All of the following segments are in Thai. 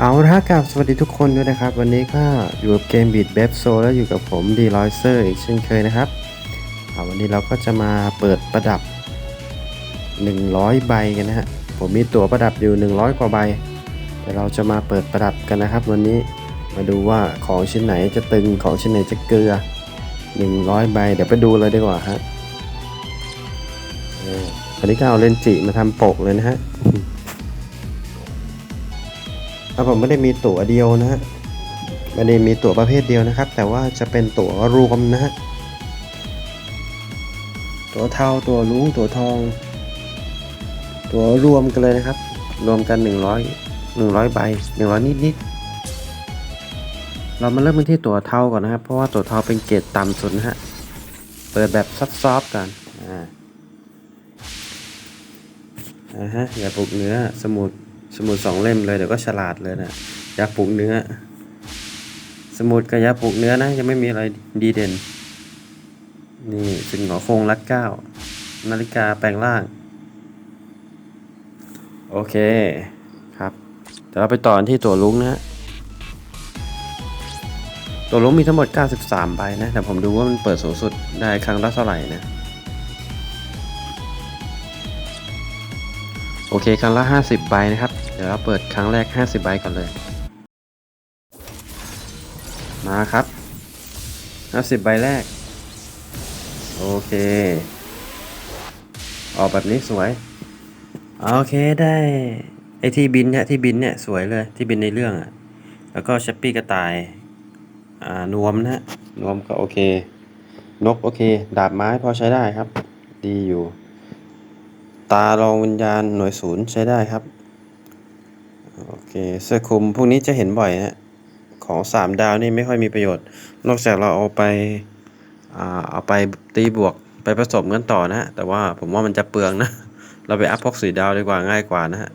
เอาละครับสวัสดีทุกคนด้วยนะครับ วันนี้ก็อยู่กับเกมบีดเบฟโซแล้วอยู่กับผมดีลอยเซอร์อีกเช่นเคยนะครับวันนี้เราก็จะมาเปิดประดับ 100 ใบกันนะฮะผมมีตั๋วประดับอยู่ 100 กว่าใบ แต่เราจะมาเปิดประดับกันนะครับ วันนี้มาดูว่าของชิ้นไหนจะตึงของชิ้นไหนจะเกลือ 100 ใบ เดี๋ยวไปดูเลยดีกว่าฮะอออันนี้ก็เอาเลนจิมาทำปกเลยนะฮะ แล้วผมไม่ได้มีตั๋วเดียวนะฮะไม่ได้มีตั๋วประเภทเดียวนะครับ แต่ว่าจะเป็นตั๋วรวมนะฮะตั๋วเทาตั๋วลุ้งตั๋วทอง ตั๋วรวมกันเลยนะครับ รวมกัน 100 100ใบ100 นิดนิดเรามาเริ่มกันที่ตั๋วเทาก่อนนะครับ เพราะว่าตั๋วเทาเป็นเกรดต่ำสุดนะฮะเปิดแบบซอฟๆกันอ่าอ่าฮะอย่าปลุกเนื้อสมุด สมุดสองเล่มเลยเดี๋ยวก็ฉลาดเลยนะยาปลูกเนื้อ สมุดกับยาปลูกเนื้อนะยังไม่มีอะไรดีเด่น นี่จึงหงอคงรัดเก้านาฬิกาแปลงร่าง โอเคครับเดี๋ยวเราไปต่อที่ตัวลุงนะฮะตัวลุงมีทั้งหมด 93ใบนะแต่ผมดูว่ามันเปิดสูงสุดได้ครั้งละเท่าไหร่นะ อเคครั้งละ 50 ใบนะครับ เดี๋ยวเราเปิดครั้งแรก 50 ใบก่อนเลย มาครับ 50 ใบแรก โอเค ออกแบบนี้สวย โอเคได้ ไอที่บินเนี่ยที่บินเนี่ยสวยเลยที่บินในเรื่องอะ่ะ แล้วก็ชัปปี้กระต่าย อ่า นวมนะฮะนวมก็โอเค นกโอเค ดาบไม้พอใช้ได้ครับ ดีอยู่ ตารองวิญญาณหน่วยศูนย์ใช้ได้ครับ โอเคเสื้อคลุมพวกนี้จะเห็นบ่อยฮะของสามดาวนี่ไม่ค่อยมีประโยชน์ นอกจากเราเอาไปอเอาไปตีบวกไปผสมกันต่อนะฮะ แต่ว่าผมว่ามันจะเปลืองนะ เราไปอัพพวกสีดาวดีกว่าง่ายกว่านะฮะ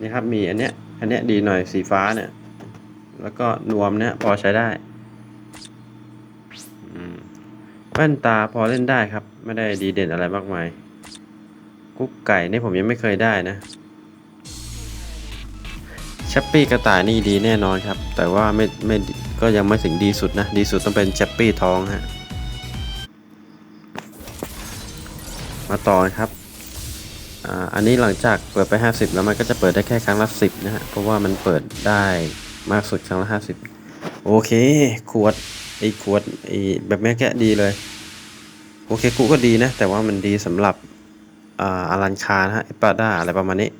นี่ครับมีอันเนี้ย อันเนี้ยดีหน่อยสีฟ้าเนี่ย แล้วก็นวมเนี่ยพอใช้ได้แว่นตาพอเล่นได้ครับ ไม่ได้ดีเด่นอะไรมากมาย กุ๊กไก่นี่ผมยังไม่เคยได้นะชัปปี้กระต่ายนี่ดีแน่นอนครับ แต่ว่าไม่ไม่ก็ยังไม่ถึงดีสุดนะ ดีสุดต้องเป็นชัปปี้ทองฮะ มาต่อครับอ่าอันนี้หลังจากเปิดไป 50 แล้วมันก็จะเปิดได้แค่ครั้งละ 10 นะฮะ เพราะว่ามันเปิดได้มากสุดครั้งละ 50 โอเค ขวดไอ้ขวดไอ้แบบแม่แกะดีเลย โอเคกูก็ดีนะ แต่ว่ามันดีสำหรับ อ่าอารันคานะฮะเอปาด้าอะไรประมาณนี้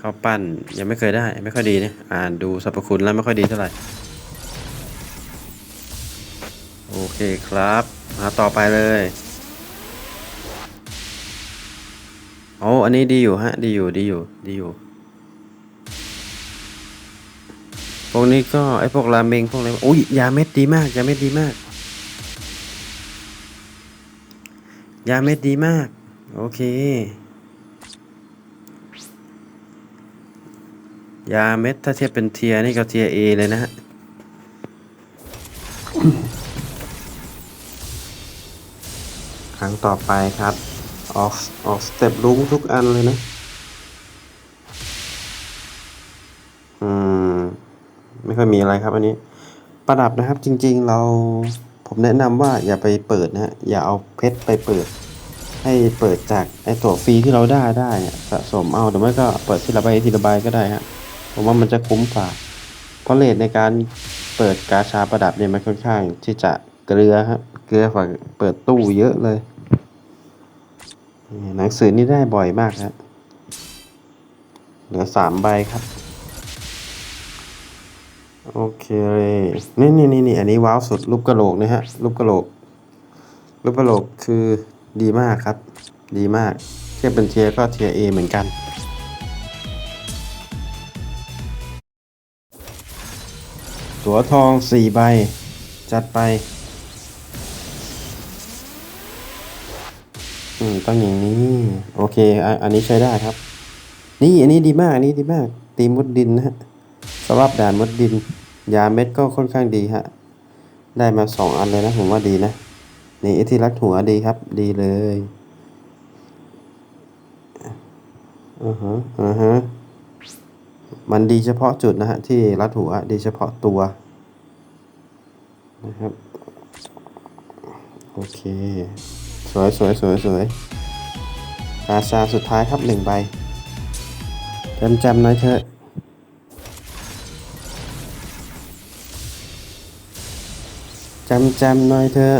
ข้าวปั้นยังไม่เคยได้ไม่ค่อยดีนะอ่านดูสรรพคุณแล้วไม่ค่อยดีเท่าไหร่โอเคครับมาต่อไปเลยโอ้อันนี้ดีอยู่ฮะดีอยู่ดีอยู่ดีอยู่พวกนี้ก็ไอพวกราเมงพวกอะไรอุ้ยยาเม็ดดีมากยาเม็ดดีมาก ยาเม็ดดีมาก โอเค ยาเม็ดถ้าเทียบเป็นเทียร์นี่ก็เทียร์เอเลยนะฮะครั้งต่อไปครับ ออกออกสเต็ปลุ้งทุกอันเลยนะ อืม ไม่ค่อยมีอะไรครับอันนี้ ประดับนะครับจริง ๆ เราผมแนะนำว่าอย่าไปเปิดนะฮะ อย่าเอาเพชรไปเปิด ให้เปิดจากไอตัวฟรีที่เราได้ได้อะสะสมเอาหรือไม่ก็เปิดทีละใบทีละใบก็ได้ฮะผมว่ามันจะคุ้มกว่าเพราะเลทในการเปิดกาชาประดับเนี่ยมันค่อนข้างที่จะเกลือครับเกลือกว่าเปิดตู้เยอะเลย หนังสือนี่ได้บ่อยมากฮะเหลือสามใบครับ โอเคนี่นี่นี่นี่อันนี้ว้าวสุดรูปกระโหลกนะฮะรูปกระโหลกรูปกระโหลกคือ ดีมากครับ ดีมากเทียบเป็นเทียก็เทียเอเหมือนกัน ตัวทองสี่ใบ จัดไป อืมต้องอย่างนี้ โอเคออันนี้ใช้ได้ครับ นี่อันนี้ดีมาก อันนี้ดีมาก ตีมดดินนะฮะสำหรับด่านมดดิน ยาเม็ดก็ค่อนข้างดีฮะ ได้มาสองอันเลยนะ ผมว่าดีนะ นี่ไอ้ที่รักหัวดีครับ ดีเลยอือฮะอือฮะมันดีเฉพาะจุดนะฮะที่รัดหัวดีเฉพาะตัวนะครับ โอเค สวยสวยสวยสวยกาชาสุดท้ายครับหนึ่งใบจำจำหน่อยเถอะจำจำหน่อยเถอะ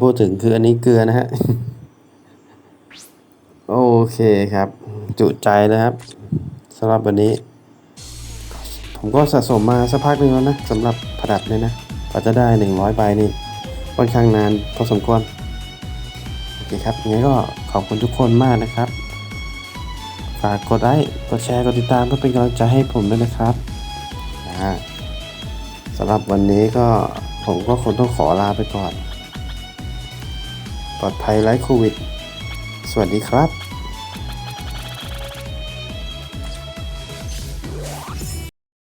พูดถึงคืออันนี้เกลือนะฮะ โอเคครับ จุใจนะครับสำหรับวันนี้ ผมก็สะสมมาสักพักหนึ่งแล้วนะสำหรับผดับเนี่ยนะกว่าจะได้ 100ใบนี่ค่อนข้างนานพอสมควรโอเคครับยังไงก็ขอบคุณทุกคนมากนะครับ ฝากกดไลค์กดแชร์กดติดตามเพื่อเป็นกำลังใจให้ผมด้วยนะครับนะฮะสำหรับวันนี้ก็ผมก็คงต้องขอลาไปก่อน ปลอดภัยไร้โควิด สวัสดีครับ